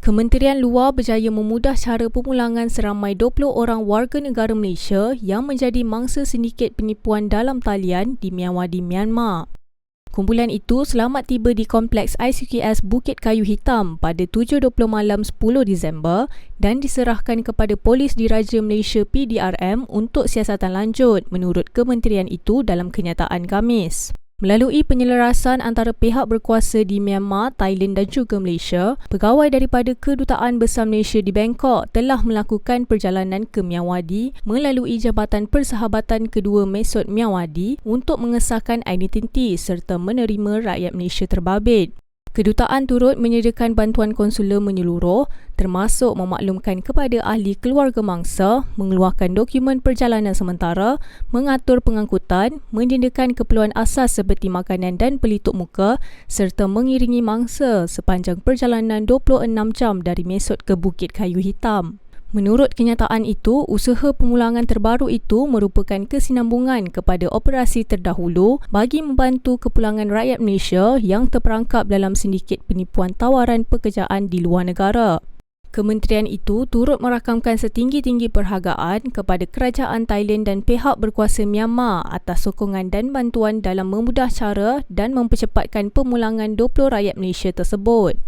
Kementerian Luar berjaya memudah cara pemulangan seramai 20 orang warga negara Malaysia yang menjadi mangsa sindiket penipuan dalam talian di Myanmar di Myanmar. Kumpulan itu selamat tiba di Kompleks ICQS Bukit Kayu Hitam pada 7.20 malam 10 Disember dan diserahkan kepada Polis Diraja Malaysia PDRM untuk siasatan lanjut menurut kementerian itu dalam kenyataan Khamis. Melalui penyelarasan antara pihak berkuasa di Myanmar, Thailand dan juga Malaysia, pegawai daripada Kedutaan Besar Malaysia di Bangkok telah melakukan perjalanan ke Myanwadi melalui Jabatan Persahabatan Kedua Mesot Myanwadi untuk mengesahkan identiti serta menerima rakyat Malaysia terbabit. Kedutaan turut menyediakan bantuan konsular menyeluruh termasuk memaklumkan kepada ahli keluarga mangsa, mengeluarkan dokumen perjalanan sementara, mengatur pengangkutan, menyediakan keperluan asas seperti makanan dan pelitup muka serta mengiringi mangsa sepanjang perjalanan 26 jam dari Mesot ke Bukit Kayu Hitam. Menurut kenyataan itu, usaha pemulangan terbaru itu merupakan kesinambungan kepada operasi terdahulu bagi membantu kepulangan rakyat Malaysia yang terperangkap dalam sindiket penipuan tawaran pekerjaan di luar negara. Kementerian itu turut merakamkan setinggi-tinggi perhargaan kepada kerajaan Thailand dan pihak berkuasa Myanmar atas sokongan dan bantuan dalam memudah cara dan mempercepatkan pemulangan 20 rakyat Malaysia tersebut.